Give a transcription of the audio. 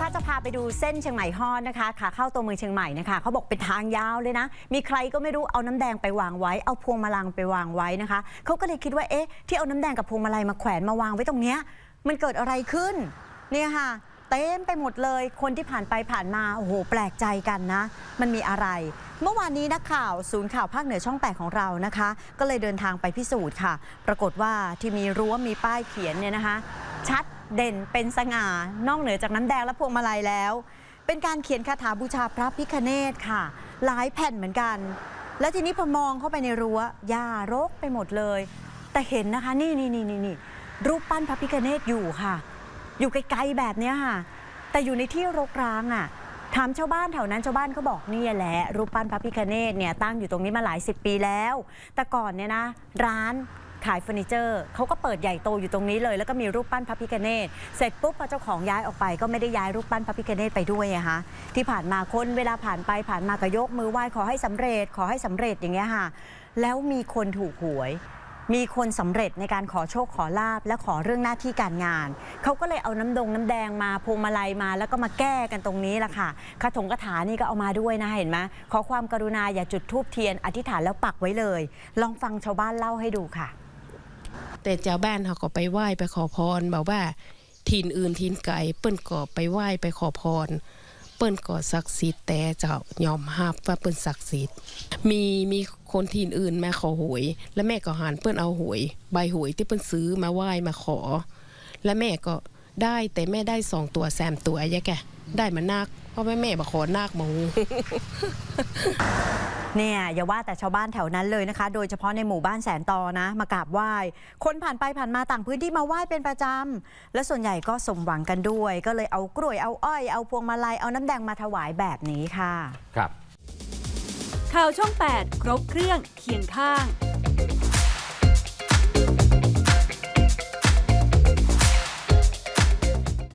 คะจะพาไปดูเส้นเชียงใหม่ฮอดนะคะขาเข้าตัวเมืองเชียงใหม่นะคะเขาบอกเป็นทางยาวเลยนะ มีใครก็ไม่รู้เอาน้ำแดงไปวางไว้ เอาพวงมาลังไปวางไว้นะคะเขาก็เลยคิดว่าเอ๊ะที่เอาน้ำแดงกับพวงมาลัยมาแขวนมาวางไว้ตรงเนี้ยมันเกิดอะไรขึ้นเนี่ยค่ะเต็มไปหมดเลยคนที่ผ่านไปผ่านมาโอ้โหแปลกใจกันนะ มันมีอะไร เมื่อวานนี้นักข่าวศูนย์ข่าวภาคเหนือช่องแปดของเรานะคะ ก็เลยเดินทางไปพิสูจน์ค่ะ ปรากฏว่าที่มีรั้วมีป้ายเขียนเนี่ยนะคะ ชัดเด่นเป็นสง่านอกเหนือจากน้ำแดงและพวงมาลัยแล้ว เป็นการเขียนคาถาบูชาพระพิคเนตค่ะ หลายแผ่นเหมือนกัน แล้วทีนี้พอมองเข้าไปในรั้วหญ้ารกไปหมดเลย แต่เห็นนะคะนี่นี่นี่นี่นี่รูปปั้นพระพิคเนตอยู่ค่ะ อยู่ไกลๆแบบนี้ค่ะ แต่อยู่ในที่รกร้างอะถามชาวบ้านแถวนั้นชาวบ้านเขาบอกเนี่ยแหละรูปปั้นพระพิคเนตเนี่ยตั้งอยู่ตรงนี้มาหลายสิบปีแล้ว แต่ก่อนเนี่ยนะ ร้าน ขายเฟอร์นิเจอร์เขาก็เปิดใหญ่โตอยู่ตรงนี้เลย แล้วก็มีรูปปั้นพระพิคเนตเสร็จปุ๊บพอเจ้าของย้ายออกไปก็ไม่ได้ย้ายรูปปั้นพระพิคเนตไปด้วยอะคะที่ผ่านมาคนเวลาผ่านไปผ่านมาก็ยกมือไหว้ขอให้สำเร็จ ขอให้สำเร็จอย่างเงี้ยค่ะ แล้วมีคนถูกหวยมีคนสำเร็จในการขอโชคขอลาบและขอเรื่องหน้าที่การงาน เขาก็เลยเอาน้ำดงน้ำแดงมาพวงมาลัยมา แล้วก็มาแก้กันตรงนี้แหละค่ะคาถงคาถานี่ก็เอามาด้วยนะเห็นไหมขอความกรุณาอย่าจุดธูปเทียนอธิษฐานแล้วปักไว้เลย ลองฟังชาวบ้านเล่าให้ดูค่ะ แต่เจ้าบ้านเขาก็ไปไหว้ไปขอพรบอกว่าถิ่นอื่นถิ่นไก่เปิ้นก็ไปไหว้ไปขอพร เปิ้นก็ศักดิ์สิทธิ์แต่เจ้ายอมรับว่าเปิ้นศักดิ์สิทธิ์มีมีคนถิ่นอื่นมาขอหวย แล้วแม่ก็หานเปิ้นเอาหวย ใบหวยที่เปิ้นซื้อมาไหว้มาขอ แล้วแม่ก็ได้แต่แม่ได้สองตัวแซมตัวแยะแก ได้มานักเพราะแม่แม่บอกขอนักมาหูเนี่ยอย่าว่าแต่ชาวบ้านแถวนั้นเลยนะคะ โดยเฉพาะในหมู่บ้านแสนตอนะ มากราบไหว้ คนผ่านไปผ่านมาต่างพื้นที่มาไหว้เป็นประจำ และส่วนใหญ่ก็สมหวังกันด้วย ก็เลยเอากล้วยเอาอ้อยเอาพวงมาลัยเอาน้ำแดงมาถวายแบบนี้ค่ะ ครับ ข่าวช่อง 8 ครบเครื่องเคียงข้าง